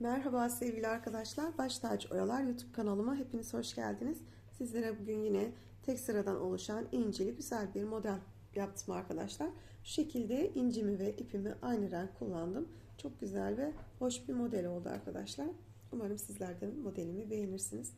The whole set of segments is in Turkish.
Merhaba sevgili arkadaşlar. Baş Tacı Oyalar YouTube kanalıma hepiniz hoş geldiniz. Sizlere bugün yine tek sıradan oluşan incili güzel bir model yaptım arkadaşlar. Şu şekilde incimi ve ipimi aynı renk kullandım. Çok güzel ve hoş bir model oldu arkadaşlar. Umarım sizler de modelimi beğenirsiniz.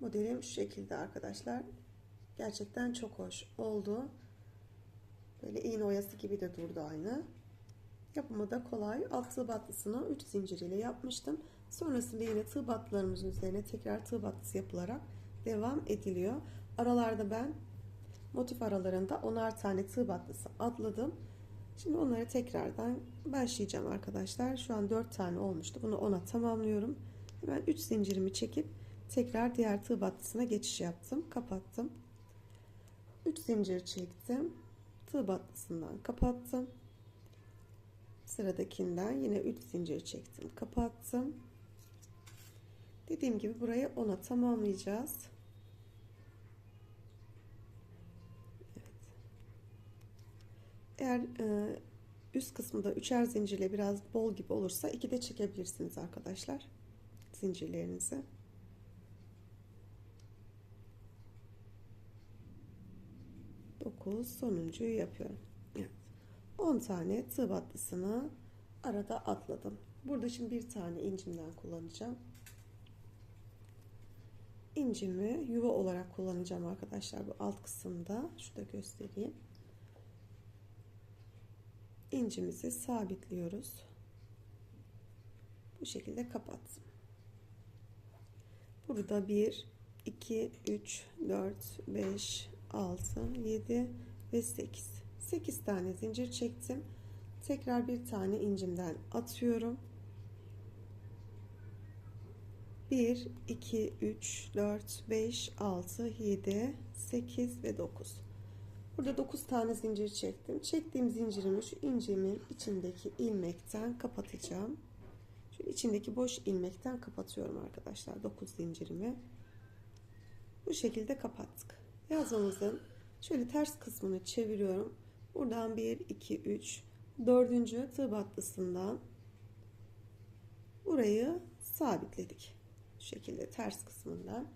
Modelim şu şekilde arkadaşlar. Gerçekten çok hoş oldu. Böyle iğne oyası gibi de durdu aynı. Yapımı da kolay. Alt tığ battısını 3 zincir ile yapmıştım. Sonrasında yine tığ battılarımızın üzerine tekrar tığ battısı yapılarak devam ediliyor. Aralarda ben motif aralarında 10'ar tane tığ battısı atladım. Şimdi onları tekrardan başlayacağım arkadaşlar. Şu an 4 tane olmuştu. Bunu 10'a tamamlıyorum. Hemen 3 zincirimi çekip tekrar diğer tığ battısına geçiş yaptım. Kapattım. 3 zincir çektim. Tığ battısından kapattım. Sıradakinden yine 3 zincir çektim. Kapattım. Dediğim gibi burayı 10'a tamamlayacağız. Evet. Eğer e, üst kısmında üçer zincirle biraz bol gibi olursa iki de çekebilirsiniz arkadaşlar. Zincirlerinizi. Dokuz sonuncuyu yapıyorum. Evet. 10 tane tığ battısını arada atladım. Burada şimdi bir tane incimden kullanacağım. İncimi yuva olarak kullanacağım arkadaşlar bu alt kısımda. Şurada göstereyim. İncimizi sabitliyoruz. Bu şekilde kapattım. Burada 1, 2, 3, 4, 5, 6, 7 ve 8. 8 tane zincir çektim. Tekrar bir tane incimden atıyorum. 1, 2, 3, 4, 5, 6, 7, 8 ve 9. Burada 9 tane zincir çektim. Çektiğim zincirimi şu incimin içindeki ilmekten kapatacağım. Şu içindeki boş ilmekten kapatıyorum arkadaşlar 9 zincirimi. Bu şekilde kapattık. Yazmamızın şöyle ters kısmını çeviriyorum. Buradan 1, 2, 3, 4. tığ battısından burayı sabitledik. Şu şekilde ters kısmından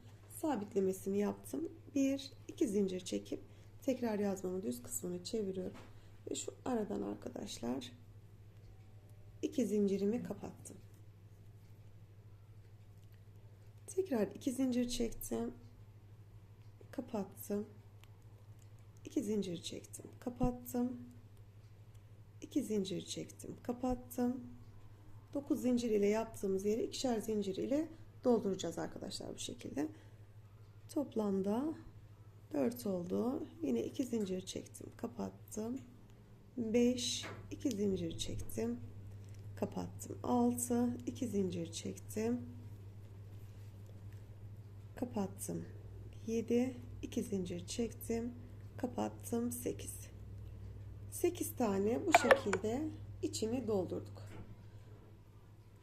sabitlemesini yaptım. 1, 2 zincir çekip tekrar yazmamın düz kısmını çeviriyorum. Ve şu aradan arkadaşlar 2 zincirimi kapattım. Tekrar 2 zincir çektim. Kapattım. 2 zincir çektim, kapattım. 2 zincir çektim, kapattım. 9 zincir ile yaptığımız yeri ikişer zincir ile dolduracağız arkadaşlar bu şekilde. Toplamda 4 oldu. Yine 2 zincir çektim, kapattım. 5 2 zincir çektim, kapattım. 6 2 zincir çektim, kapattım. 7 2 zincir çektim, kapattım 8 8 tane bu şekilde içini doldurduk.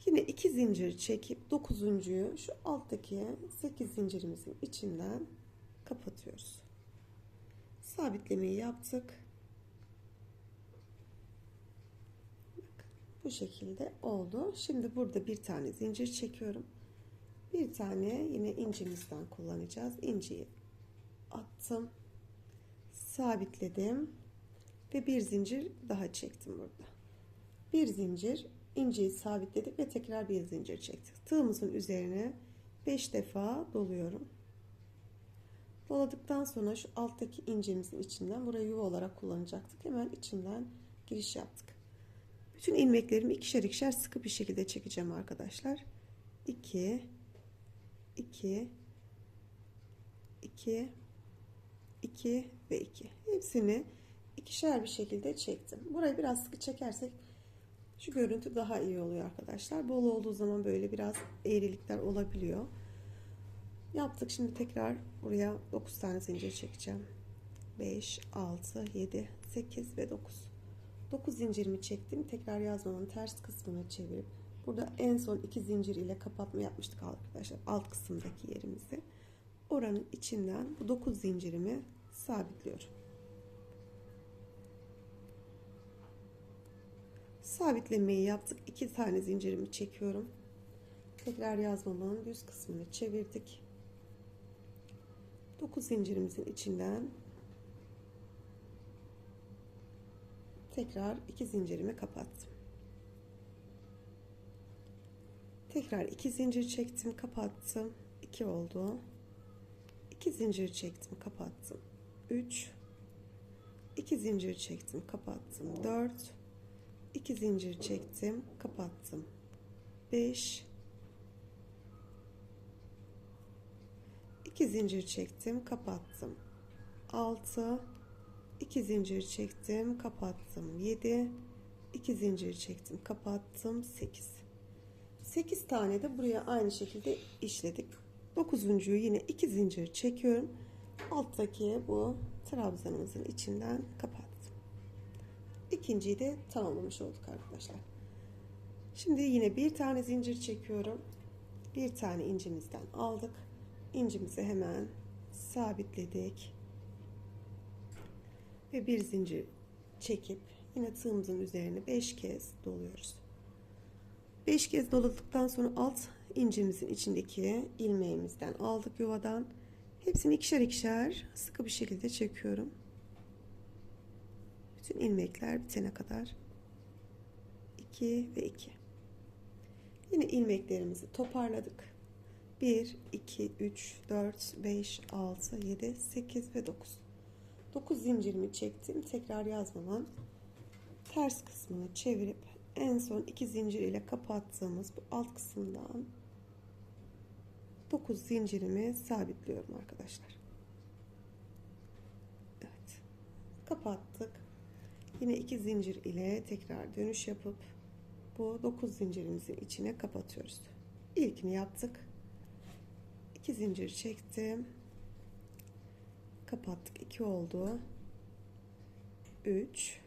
Yine 2 zincir çekip 9.yu şu alttaki 8 zincirimizin içinden kapatıyoruz. Sabitlemeyi yaptık. Bu şekilde oldu. Şimdi burada bir tane zincir çekiyorum. Bir tane yine incimizden kullanacağız. İnciyi attım sabitledim ve bir zincir daha çektim burada. Bir zincir inciyi sabitledik ve tekrar bir zincir çektik. Tığımızın üzerine 5 defa doluyorum. Doladıktan sonra şu alttaki incimizin içinden burayı yuva olarak kullanacaktık. Hemen içinden giriş yaptık. Bütün ilmeklerimi ikişer ikişer sıkı bir şekilde çekeceğim arkadaşlar. 2 2 2 2 ve 2. Hepsini ikişer bir şekilde çektim. Burayı biraz sıkı çekersek şu görüntü daha iyi oluyor arkadaşlar. Bol olduğu zaman böyle biraz eğrilikler olabiliyor. Yaptık. Şimdi tekrar buraya 9 tane zincir çekeceğim. 5, 6, 7, 8 ve 9. 9 zincirimi çektim. Tekrar yazmamın ters kısmını çevirip burada en son 2 zincir ile kapatma yapmıştık arkadaşlar. Alt kısımdaki yerimizi. Oranın içinden bu 9 zincirimi sabitliyorum. Sabitlemeyi yaptık. 2 tane zincirimi çekiyorum. Tekrar yazmamın düz kısmını çevirdik. 9 zincirimizin içinden tekrar 2 zincirimi kapattım. Tekrar 2 zincir çektim, kapattım. 2 oldu. 2 zincir çektim, kapattım. 3 2 zincir çektim, kapattım. 4 2 zincir çektim, kapattım. 5 2 zincir çektim, kapattım. 6 2 zincir çektim, kapattım. 7 2 zincir çektim, kapattım. 8 8 tane de buraya aynı şekilde işledik. 9.'yu yine 2 zincir çekiyorum. Alttaki bu trabzanımızın içinden kapattım. İkinciyi de tamamlamış olduk arkadaşlar. Şimdi yine bir tane zincir çekiyorum. Bir tane incimizden aldık. İncimizi hemen sabitledik. Ve bir zincir çekip yine tığımızın üzerine 5 kez doluyoruz. 5 kez doladıktan sonra alt incimizin içindeki ilmeğimizden aldık yuvadan. Hepsini ikişer ikişer sıkı bir şekilde çekiyorum. Bütün ilmekler bitene kadar 2 ve 2. Yine ilmeklerimizi toparladık. 1, 2, 3, 4, 5, 6, 7, 8 ve 9. 9 zincirimi çektim. Tekrar yazmamın ters kısmını çevirip en son 2 zincir ile kapattığımız bu alt kısımdan 9 zincirimi sabitliyorum arkadaşlar. Evet. Kapattık. Yine 2 zincir ile tekrar dönüş yapıp bu 9 zincirimizin içine kapatıyoruz. İlkini yaptık. 2 zincir çektim. Kapattık. 2 oldu. 3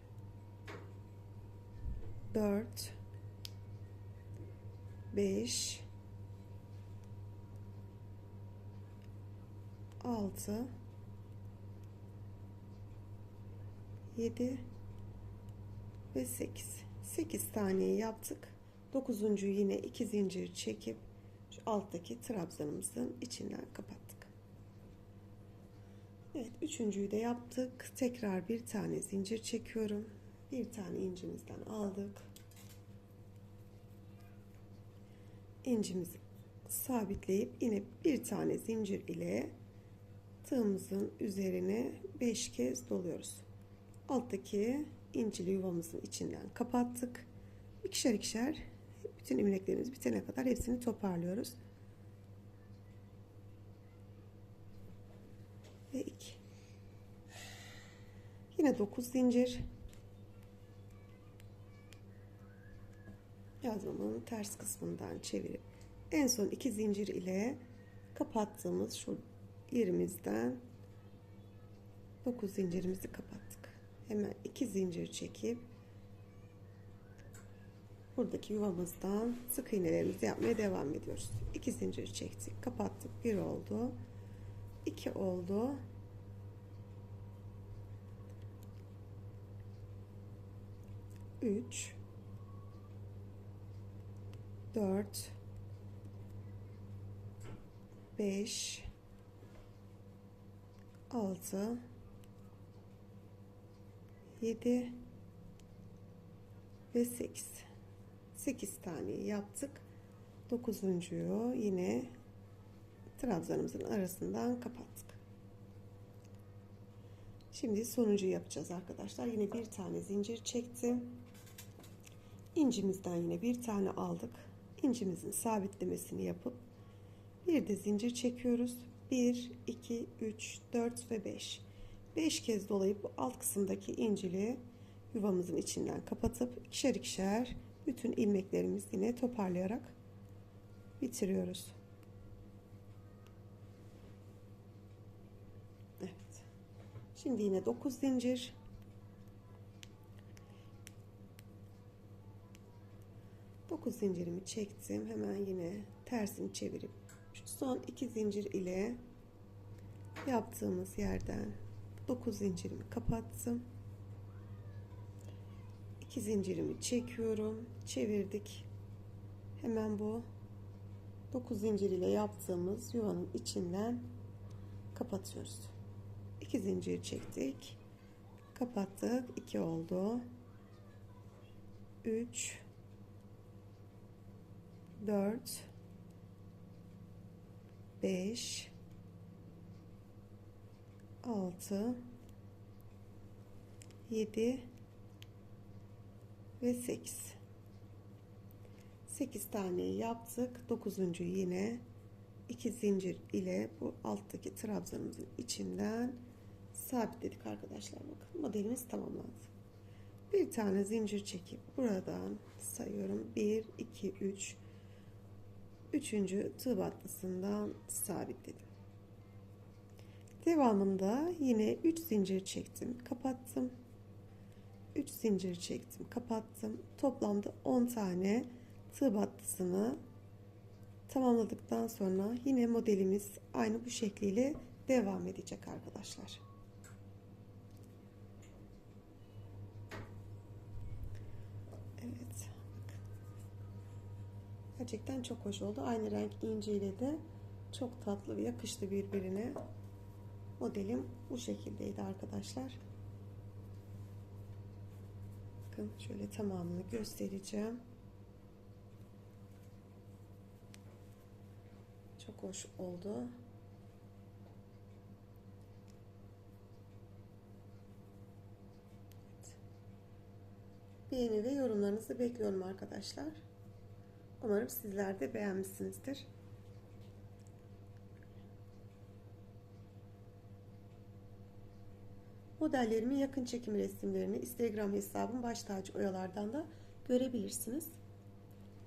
4 5 6 7 ve 8 8 taneyi yaptık. 9. yine 2 zincir çekip şu alttaki trabzanımızın içinden kapattık. Evet üçüncüyü de yaptık. Tekrar bir tane zincir çekiyorum. Bir tane incimizden aldık. İncimizi sabitleyip yine bir tane zincir ile tığımızın üzerine 5 kez doluyoruz. Alttaki incili yuvamızın içinden kapattık. İkişer ikişer bütün ilmeklerimiz bitene kadar hepsini toparlıyoruz. Ve 2. Yine 9 zincir. Yazmamın ters kısmından çevirip en son 2 zincir ile kapattığımız şu yerimizden 9 zincirimizi kapattık. Hemen 2 zincir çekip buradaki yuvamızdan sık iğnelerimizi yapmaya devam ediyoruz. 2 zincir çektik, kapattık. 1 oldu. 2 oldu. Üç, dört, beş, 6 7 ve 8 8 tane yaptık. 9.yu yine trabzanımızın arasından kapattık. Şimdi sonuncuyu yapacağız arkadaşlar. Yine bir tane zincir çektim. İncimizden yine bir tane aldık. İncimizin sabitlemesini yapıp bir de zincir çekiyoruz 1, 2, 3, 4 ve 5. 5 kez dolayıp alt kısımdaki incili yuvamızın içinden kapatıp ikişer ikişer bütün ilmeklerimizi yine toparlayarak bitiriyoruz. Evet. Şimdi yine 9 zincir. Dokuz zincirimi çektim. Hemen yine tersini çevirip son iki zincir ile yaptığımız yerden 9 zincirimi kapattım. 2 zincirimi çekiyorum. Çevirdik. Hemen bu 9 zincir ile yaptığımız yuvanın içinden kapatıyoruz. 2 zincir çektik. Kapattık. 2 oldu. 3 4 5 6 7 ve 8 8 tane yaptık. 9. yine. 2 zincir ile bu alttaki trabzanımızın içinden sabitledik arkadaşlar. Bakın modelimiz tamamlandı. Bir tane zincir çekip buradan sayıyorum. 1 2 3 üçüncü tığ battısından sabitledim. Devamında yine 3 zincir çektim kapattım. 3 zincir çektim kapattım. Toplamda 10 tane tığ battısını tamamladıktan sonra yine modelimiz aynı bu şekliyle devam edecek arkadaşlar Evet. Gerçekten çok hoş oldu. Aynı renk inciyle de çok tatlı ve yakıştı birbirine. Modelim bu şekildeydi arkadaşlar. Bakın şöyle tamamını göstereceğim. Çok hoş oldu. Beğeni ve yorumlarınızı bekliyorum arkadaşlar. Umarım sizler de beğenmişsinizdir. Modellerimin yakın çekim resimlerini Instagram hesabım baş tacı oyalardan da görebilirsiniz.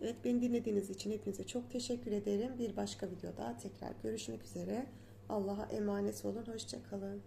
Evet beni dinlediğiniz için hepinize çok teşekkür ederim. Bir başka videoda tekrar görüşmek üzere. Allah'a emanet olun. Hoşçakalın.